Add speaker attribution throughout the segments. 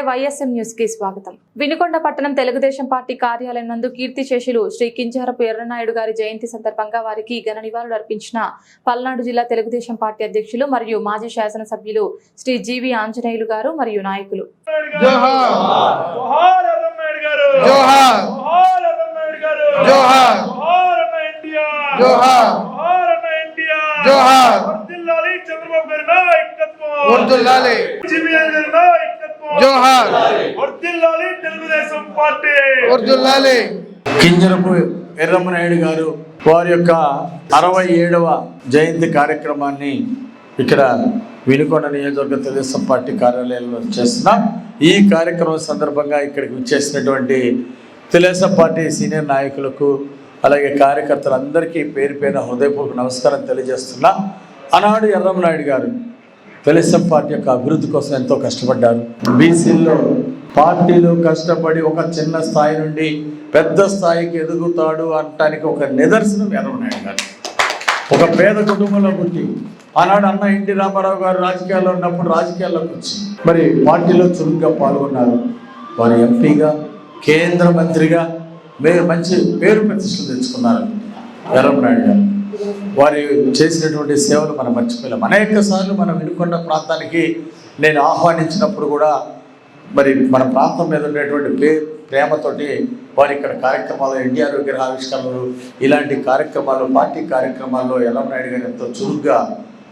Speaker 1: YSM న్యూస్కి స్వాగతం. వినుకొండ పట్టణం తెలుగుదేశం పార్టీ కార్యాలయం నందు కీర్తి శేషులు శ్రీ కింజారపు ఎర్రనాయుడు గారి జయంతి సందర్భంగా వారికి ఘన నివాళులు అర్పించిన పల్నాడు జిల్లా తెలుగుదేశం పార్టీ అధ్యక్షులు మరియు మాజీ శాసనసభ్యులు శ్రీ జీవి ఆంజనేయులు గారు మరియు నాయకులు.
Speaker 2: జోహార్.
Speaker 3: జోహార్. ఎర్రన్నాయుడు తెలుగుదేశం పార్టీ.
Speaker 2: వర్ధిల్లాలి
Speaker 4: కింజరపు ఎర్రమ్మనాయుడు గారు వారి యొక్క అరవై ఏడవ జయంతి కార్యక్రమాన్ని ఇక్కడ వినుకొండ నియోజకవర్గ తెలుగుదేశం పార్టీ కార్యాలయంలో చేస్తున్నాం. ఈ కార్యక్రమం సందర్భంగా ఇక్కడికి వచ్చేసినటువంటి తెలుగుదేశం పార్టీ సీనియర్ నాయకులకు అలాగే కార్యకర్తలందరికీ పేరు పేరున హృదయపూర్వక నమస్కారం తెలియజేస్తున్నా. ఆనాడు ఎర్రమ్మనాయుడు గారు తెలుగుదేశం పార్టీ యొక్క అభివృద్ధి కోసం ఎంతో కష్టపడ్డారు. బీసీల్లో పార్టీలో కష్టపడి ఒక చిన్న స్థాయి నుండి పెద్ద స్థాయికి ఎదుగుతాడు అనటానికి ఒక నిదర్శనం ఎర్రమనాయుడు గారు. ఒక పేద కుటుంబంలో పుట్టి ఆనాడు అన్న ఎన్టీ రామారావు గారు రాజకీయాల్లో ఉన్నప్పుడు రాజకీయాల్లోకి వచ్చి మరి పార్టీలో చురుగ్గా పాల్గొన్నారు. వారు ఎంపీగా కేంద్ర మంత్రిగా మే మంచి పేరు ప్రతిష్టలు తెచ్చుకున్నారు ఎర్రమనాయుడు గారు. వారి చేసినటువంటి సేవలు మనం మర్చిపోలేం. అనేక సార్లు మనం వినుకొండ ప్రాంతానికి నేను ఆహ్వానించినప్పుడు కూడా మరి మన ప్రాంతం మీద ఉండేటువంటి పే ప్రేమతోటి వారి ఇక్కడ కార్యక్రమాలు ఎన్టీఆర్ విగ్రహ ఆవిష్కరణలు ఇలాంటి కార్యక్రమాలు పార్టీ కార్యక్రమాల్లో ఎల్లమనాయుడు గారు ఎంతో చురుగ్గా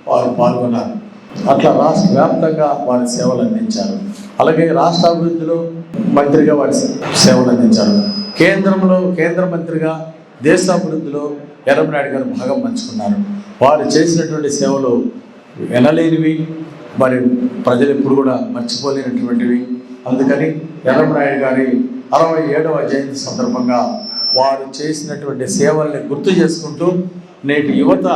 Speaker 4: వారు పాల్గొన్నారు. అట్లా రాష్ట్ర వ్యాప్తంగా వారి సేవలు అందించారు. అలాగే రాష్ట్ర అభివృద్ధిలో మంత్రిగా వారి సేవలు అందించారు. కేంద్రంలో కేంద్ర మంత్రిగా దేశాభివృద్ధిలో ఎర్రమనాయుడు గారు భాగం పంచుకున్నారు. వారు చేసినటువంటి సేవలు వినలేనివి మరి ప్రజలు ఎప్పుడు కూడా మర్చిపోలేనటువంటివి. అందుకని ఎర్రమనాయుడు గారి అరవై ఏడవ జయంతి సందర్భంగా వారు చేసినటువంటి సేవల్ని గుర్తు చేసుకుంటూ నేటి యువత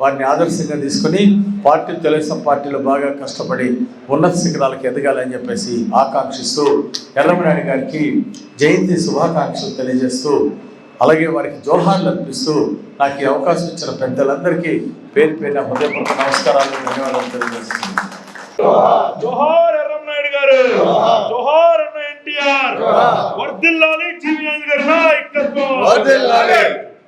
Speaker 4: వారిని ఆదర్శంగా తీసుకొని పార్టీ తెలుగుదేశం పార్టీలో బాగా కష్టపడి ఉన్నత శిఖరాలకు ఎదగాలని చెప్పేసి ఆకాంక్షిస్తూ ఎర్రమనాయుడు గారికి జయంతి శుభాకాంక్షలు తెలియజేస్తూ అలాగే వారికి జోహార్లు అర్పిస్తూ నాకు ఈ అవకాశం ఇచ్చిన పెద్దలందరికీ పేరు పేరున హృదయపూర్వక నమస్కారాలు ధన్యవాదాలు తెలియజేస్తున్నాను.
Speaker 3: జోహార్ ఎర్రన్నాయుడు గారు జోహార్. ఎన్టీఆర్ వర్ధిల్లాలి జీవీఎల్ గారి నాయకత్వం.
Speaker 2: వర్ధిల్లాలి.